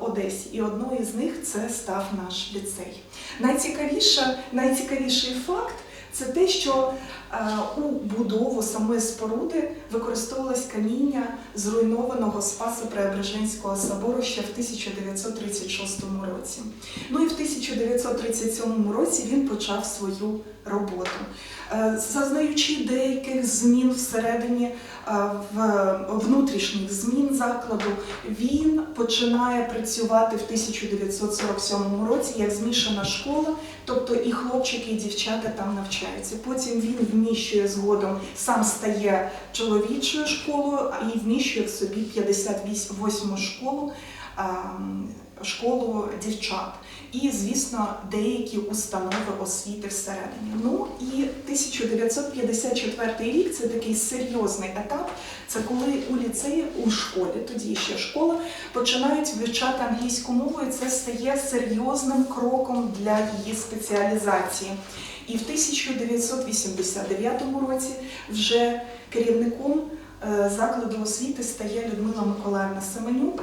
Одесі, і одною з них це став наш ліцей. Найцікавіше, найцікавіший факт це те, що е, у будову самої споруди використовувалось каміння зруйнованого Спаса Преображенського собору ще в 1936 році. Ну і в 1937 році він почав свою роботу. Е, Зазнаючи деяких змін всередині е, в внутрішніх змін закладу, він починає працювати в 1947 році як змішана школа, тобто і хлопчики, і дівчата там навчаються. Потім він вміщує згодом, сам стає чоловічою школою і вміщує в собі 58 школу. ем, Школу дівчат і, звісно, деякі установи освіти всередині. Ну і 1954 рік це такий серйозний етап. Це коли у ліцеї, у школі, тоді ще школа, починають вивчати англійську мову, і це стає серйозним кроком для її спеціалізації. І в 1989 році вже керівником е, закладу освіти стає Людмила Миколаївна Семенюк.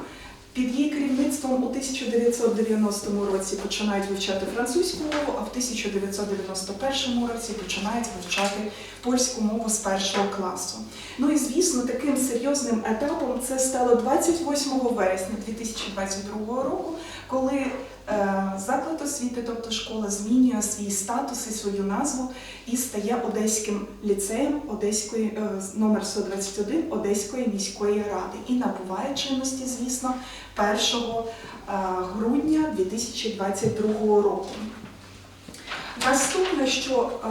Під її керівництвом у 1990 році починають вивчати французьку мову, а в 1991 році починають вивчати польську мову з першого класу. Ну і звісно, таким серйозним етапом це стало 28 вересня 2022 року, коли е, заклад освіти, тобто школа, змінює свій статус і свою назву і стає Одеським ліцеєм Одеської е, номер 121 Одеської міської ради і набуває чинності, звісно, 1 е, грудня 2022 року. Наступне, що е,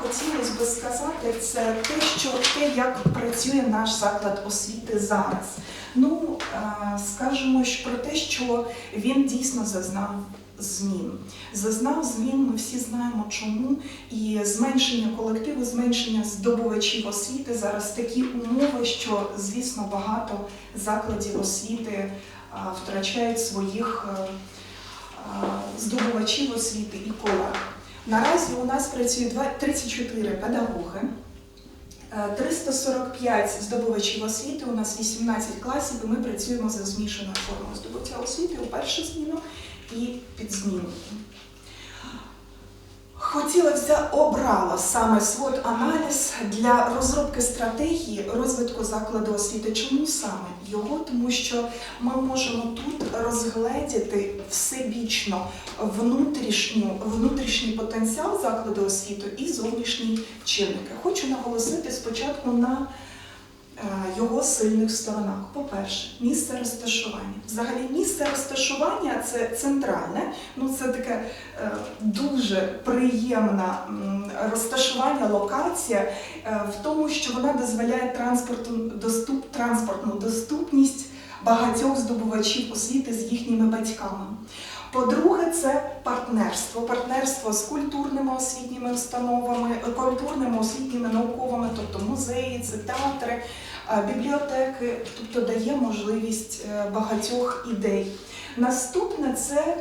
хотілося би сказати, це те, що те, як працює наш заклад освіти зараз. Ну, е, скажемо ж про те, що він дійсно зазнав змін. Зазнав змін, ми всі знаємо чому. І зменшення колективу, зменшення здобувачів освіти зараз такі умови, що, звісно, багато закладів освіти е, втрачають своїх е, е, здобувачів освіти і колег. Наразі у нас працює 34 педагоги, е, 345 здобувачів освіти, у нас 18 класів, і ми працюємо за змішаною формою здобуття освіти у першу зміну і під зміну. Хотіла взя обрала саме свод аналіз для розробки стратегії розвитку закладу освіти. Чому саме його? Тому що ми можемо тут розгледіти всебічно внутрішню, внутрішній потенціал закладу освіти і зовнішні чинники. Хочу наголосити спочатку на його сильних сторонах. По-перше, місце розташування. Взагалі, місце розташування це центральне, ну це таке е, дуже приємне розташування, локація е, в тому, що вона дозволяє транспорту доступ, транспортну доступність багатьох здобувачів освіти з їхніми батьками. По-друге, це партнерство. Партнерство з культурними освітніми установами, е, культурними освітніми науковими, тобто музеї, це театри, е, бібліотеки, тобто дає можливість е, багатьох ідей. Наступне це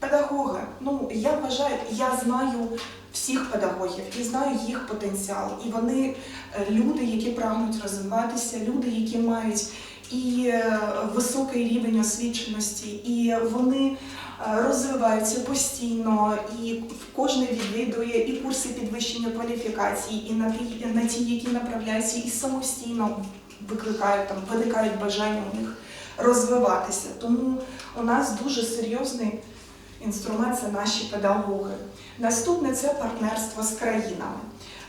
педагоги. Ну, я вважаю, я знаю всіх педагогів і знаю їх потенціал. І вони люди, які прагнуть розвиватися, люди, які мають і е, високий рівень освіченості, і вони е, розвиваються постійно, і кожен відвідує і курси підвищення кваліфікації, і на ті, на ті, які направляються, і самостійно викликають там, виникають бажання у них розвиватися. Тому у нас дуже серйозний інструмент це наші педагоги. Наступне це партнерство з країнами.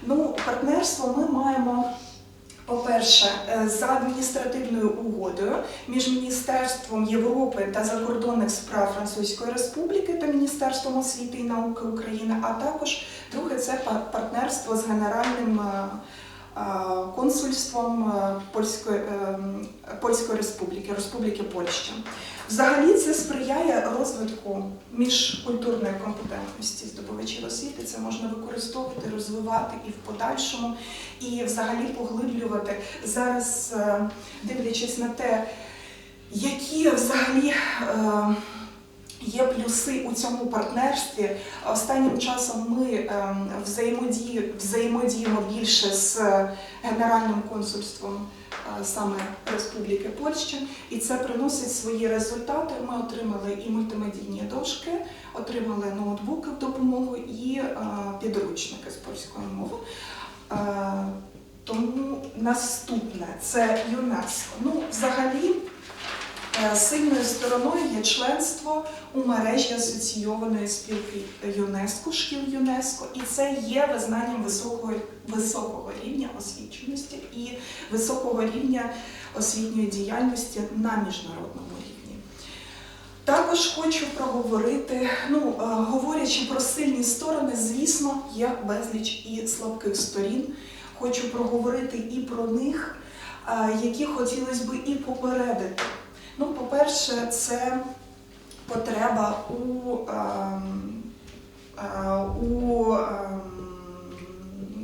Ну, партнерство ми маємо. По-перше, е, за адміністративною угодою між Міністерством Європи та закордонних справ Французької Республіки та Міністерством освіти і науки України, а також друге це партнерство з Генеральним е, е, консульством Польської, е, Польської Республіки, Республіки Польща. Взагалі це сприяє розвитку міжкультурної компетентності здобувачів освіти. Це можна використовувати, розвивати і в подальшому, і взагалі поглиблювати зараз, е, дивлячись на те, які взагалі. е, Є плюси у цьому партнерстві. Останнім часом ми ем, взаємодіємо більше з Генеральним консульством е, саме Республіки Польща, і це приносить свої результати. Ми отримали і мультимедійні дошки, отримали ноутбуки в допомогу і е, підручники з польської мови. Е, Тому наступне це ЮНЕСКО. Ну, взагалі, е, сильною стороною є членство у мережі асоційованої спілки ЮНЕСКО, шкіл ЮНЕСКо, і це є визнанням високого, високого рівня освіченості і високого рівня освітньої діяльності на міжнародному рівні. Також хочу проговорити, ну, е, говорячи про сильні сторони, звісно, є безліч і слабких сторін. Хочу проговорити і про них, е, які хотілося б і попередити. Ну, по-перше, це потреба у, ем, е, у ем,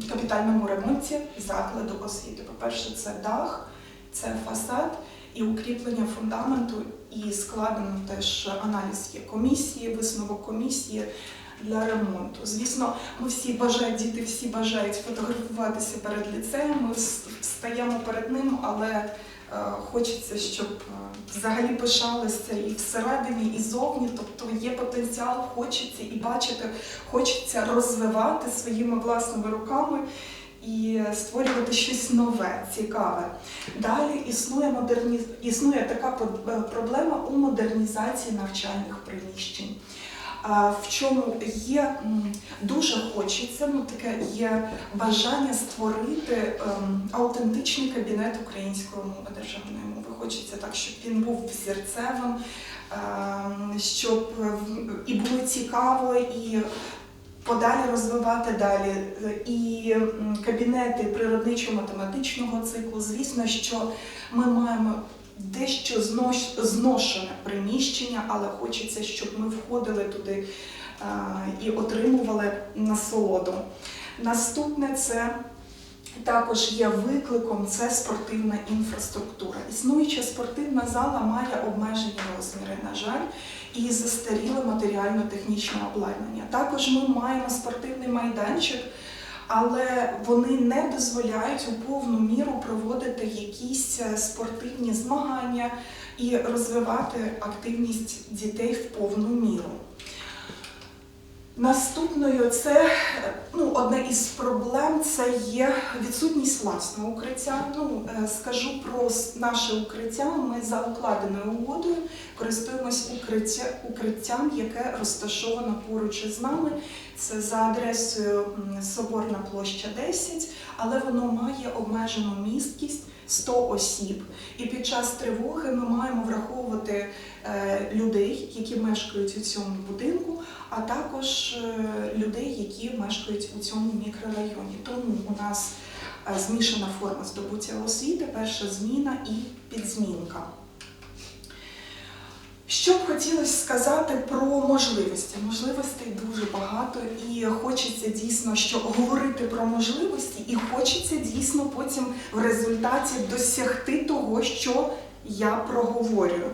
капітальному ремонті закладу освіти. По-перше, це дах, це фасад і укріплення фундаменту, і складено теж аналіз є комісії, висновок комісії для ремонту. Звісно, ми всі бажають, діти всі бажають фотографуватися перед ліцеєм, ми встаємо перед ним, але хочеться, щоб е, взагалі пишалися і всередині, і зовні. Тобто є потенціал, хочеться і бачити, хочеться розвивати своїми власними руками і створювати щось нове, цікаве. Далі існує модерні... існує така е, проблема у модернізації навчальних приміщень. В чому є дуже хочеться, ну таке є бажання створити ем, аутентичний кабінет української мови державної мови. Хочеться так, щоб він був взірцевим, ем, щоб е, і було цікаво, і подалі розвивати далі. І кабінети природничо-математичного циклу. Звісно, що ми маємо дещо знош- зношене приміщення, але хочеться, щоб ми входили туди і отримували насолоду. Наступне це також є викликом це спортивна інфраструктура. Існуюча спортивна зала має обмежені розміри, на жаль, і застаріле матеріально-технічне обладнання. Також ми маємо спортивний майданчик, але вони не дозволяють у повну міру проводити якісь е, спортивні змагання і розвивати активність дітей в повну міру. Наступною це ну, одна із проблем це є відсутність власного укриття. Ну, е, скажу про наше укриття. Ми за укладеною угодою користуємось укриття, укриттям, яке розташовано поруч із нами. Це за адресою Соборна площа 10, але воно має обмежену місткість 100 осіб. І під час тривоги ми маємо враховувати е, людей, які мешкають у цьому будинку, а також е, людей, які мешкають у цьому мікрорайоні. Тому у нас е, змішана форма здобуття освіти, перша зміна і підзмінка. Що б хотілося сказати про можливості? Можливостей дуже багато, і хочеться дійсно що говорити про можливості, і хочеться дійсно потім в результаті досягти того, що я проговорюю.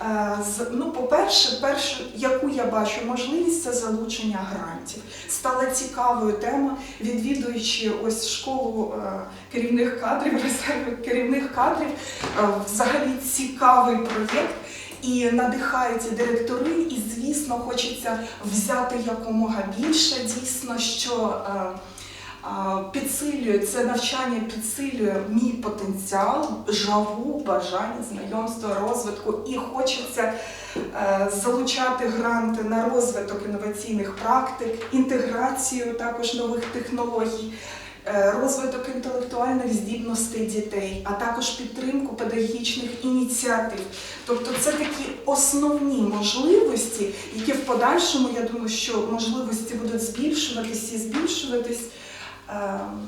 Е, Ну, по-перше, перше, яку я бачу можливість, це залучення грантів. Стала цікавою тема, відвідуючи ось школу е, керівних кадрів, резерву керівних кадрів, е, взагалі цікавий проєкт. І надихають і директори, і звісно, хочеться взяти якомога більше. Дійсно, що е, е, підсилює це навчання, підсилює мій потенціал, жагу, бажання, знайомства, розвитку. І хочеться е, залучати гранти на розвиток інноваційних практик, інтеграцію також нових технологій. Е, Розвиток інтелектуальних здібностей дітей, а також підтримку педагогічних ініціатив. Тобто це такі основні можливості, які в подальшому, я думаю, що можливості будуть збільшуватись і збільшуватись, ем,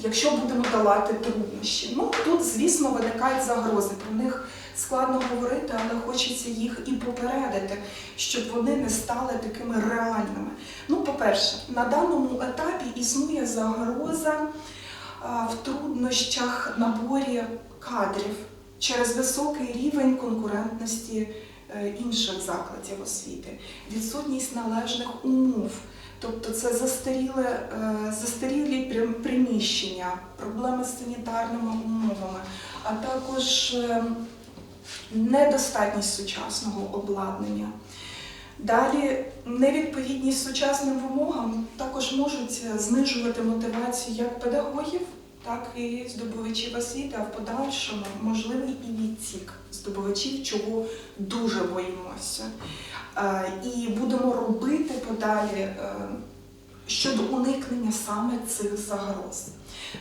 якщо будемо долати труднощі. Ну тут, звісно, виникають загрози. Про них складно говорити, але хочеться їх і попередити, щоб вони не стали такими реальними. Ну, по-перше, на даному етапі існує загроза в труднощах наборі кадрів через високий рівень конкурентності е, інших закладів освіти, відсутність належних умов Тобто це застаріле, е, застарілі приміщення, проблеми з санітарними умовами, а також е, недостатність сучасного обладнання. Далі невідповідність сучасним вимогам також можуть знижувати мотивацію як педагогів, так і здобувачів освіти, а в подальшому можливий і відтік здобувачів, чого дуже боїмося. Е, І будемо робити подалі е, щодо уникнення саме цих загроз.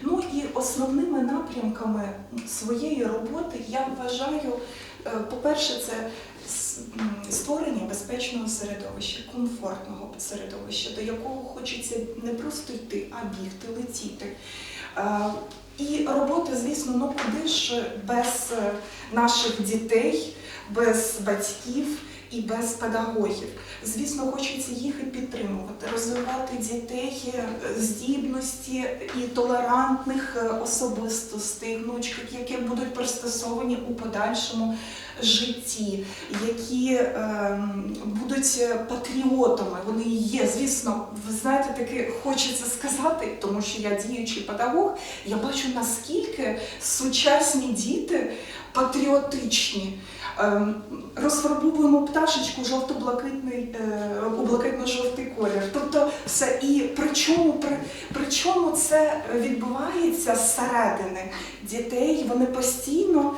Ну і основними напрямками своєї роботи я вважаю, е, по-перше, це створення безпечного середовища, комфортного середовища, до якого хочеться не просто йти, а бігти, летіти. Е, І робота, звісно, ну куди ж без е, наших дітей, без батьків і без педагогів. Звісно, хочеться їх і підтримувати, розвивати дітей е, здібності і толерантних е, особистостей, внучок, які будуть пристосовані у подальшому житті, які ем, будуть е, патріотами. Вони є. Звісно, ви знаєте, таке хочеться сказати, тому що я діючий педагог. Я бачу наскільки сучасні діти патріотичні. Ем, Розфарбовуємо пташечку жовто-блакитний е, у блакитно-жовтий колір. Тобто все і причому при, причому це відбувається зсередини дітей. Вони постійно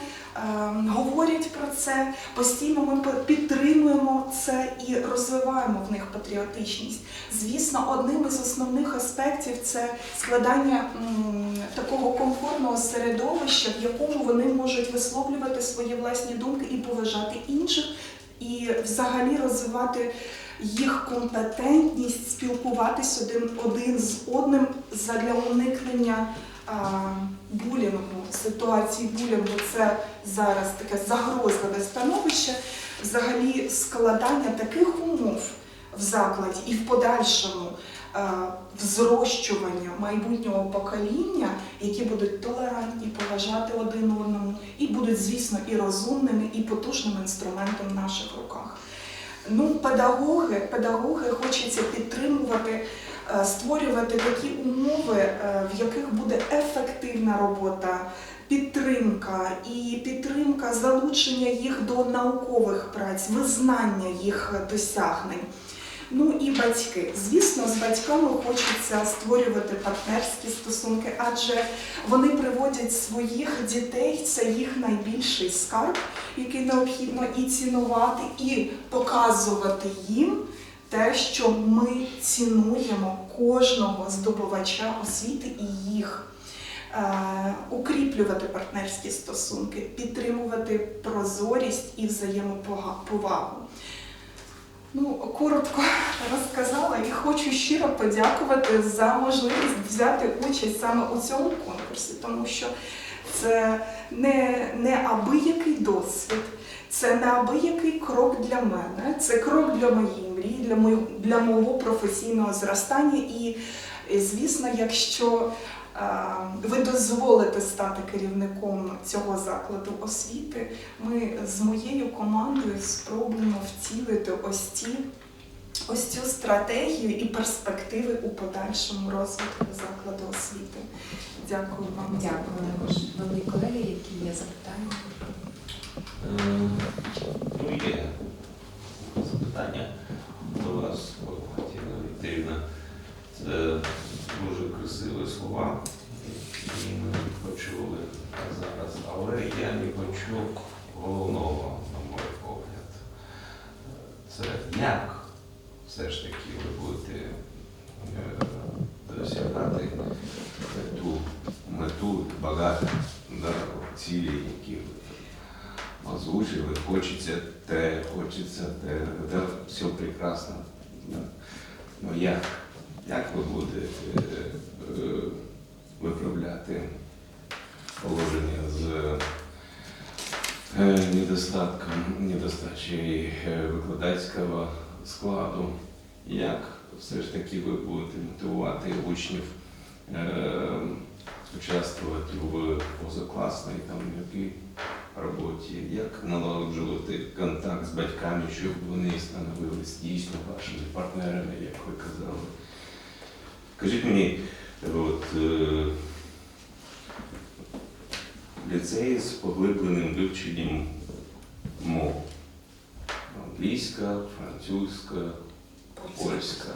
говорять про це, постійно ми підтримуємо це і розвиваємо в них патріотичність. Звісно, одним із основних аспектів це складання такого комфортного середовища, в якому вони можуть висловлювати свої власні думки і поважати інших, і взагалі розвивати їх компетентність, спілкуватись один, з одним задля уникнення булінгу, ситуації булінгу. Це зараз таке загрозливе становище, взагалі складання таких умов в закладі і в подальшому е, взрощування майбутнього покоління, які будуть толерантні, поважати один одному, і будуть, звісно, і розумними, і потужним інструментом в наших руках. Ну, педагоги, педагоги хочеться підтримувати, створювати такі умови, е, в яких буде ефективна робота, підтримка і підтримка залучення їх до наукових праць, визнання їх досягнень. Ну і батьки. Звісно, з батьками хочеться створювати партнерські стосунки, адже вони приводять своїх дітей, це їх найбільший скарб, який необхідно і цінувати, і показувати їм те, що ми цінуємо кожного здобувача освіти і їх. Е, Укріплювати партнерські стосунки, підтримувати прозорість і взаємоповагу. Ну, коротко розказала і хочу щиро подякувати за можливість взяти участь саме у цьому конкурсі, тому що це не, не абиякий досвід, це не абиякий крок для мене, це крок для моєї мрії, для, мого, для мого професійного зростання. І, звісно, якщо е, ви дозволите стати керівником цього закладу освіти, ми з моєю командою спробуємо втілити ось ці. Ось цю стратегію і перспективи у подальшому розвитку закладу освіти. Дякую вам. Дякую. Шановні колеги, які є запитання? Ну, є запитання до вас, Тіна Вікторівна. Це дуже красиві слова, які ми почули зараз, але я не почув головного, на мой погляд. Це як все ж таки ви будете е, досягати ту мету багато да, цілі, які ви озвучили, хочеться те, хочеться те, да, все прекрасно. Ну як? Як ви будете е, е, виправляти положення з е, недостатком, недостачі е, викладацького складу? Як все ж таки ви будете мотивувати учнів участвувати в позакласній там роботі, як налагоджувати контакт з батьками, щоб вони становились дійсно вашими партнерами, як ви казали. Скажіть мені, от, е, ліцеї з поглибленим вивченням мов. Англійська, французька, польська.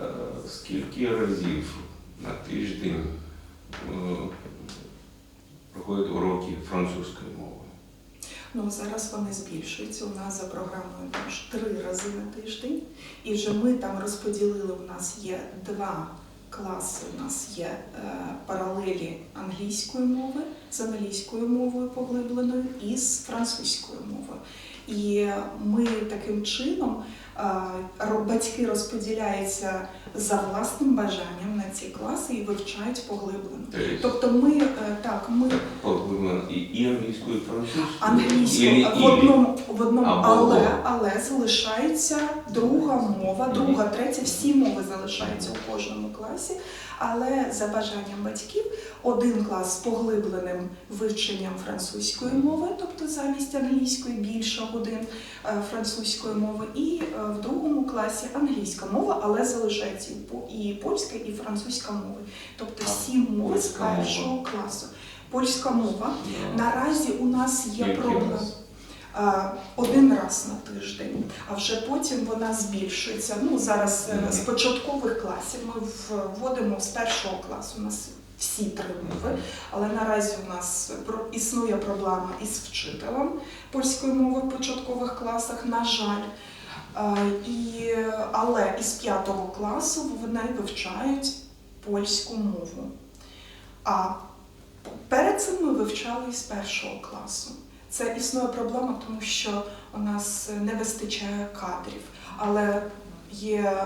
Е, Скільки разів на тиждень е, проходять уроки французької мови? Ну зараз вони збільшуються. У нас за програмою аж три рази на тиждень. І вже ми там розподілили. У нас є два класи. У нас є е, паралелі англійської мови з англійською мовою поглибленою і з французькою мовою. І ми таким чином е, батьки розподіляються за власним бажанням на ці класи і вивчають поглиблено. Тобто Тобто ми е, так, ми поглиблено і, і англійською, і французькою? англійською в одному, в одному але, але залишається друга мова, друга, третя, всі мови залишаються у кожному класі. Але за бажанням батьків один клас з поглибленим вивченням французької мови, тобто замість англійської більше годин е, французької мови, і е, в другому класі англійська мова, але залишається і по- і польська, і французька мови. Тобто всі мови з першого класу. Польська мова. Наразі у нас є проблема один раз на тиждень, а вже потім вона збільшується. Ну зараз е, з початкових класів ми вводимо з першого класу. У нас всі три мови, але наразі у нас існує проблема із вчителем польської мови в початкових класах. На жаль. І, але із п'ятого класу вони вивчають польську мову. А перед цим ми вивчали із першого класу. Це існує проблема, тому що у нас не вистачає кадрів, але є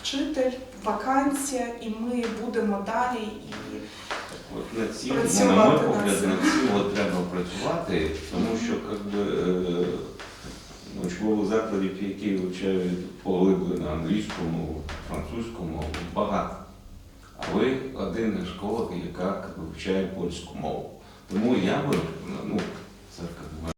вчитель, вакансія, і ми будемо далі. І От цим, ну, на мой погляд, над от треба працювати, тому що е, учбових закладів, які вивчають поглиблено англійську мову, французьку мову, багато. А ви один школа, яка вивчає польську мову. Тому я би, ну, це как би,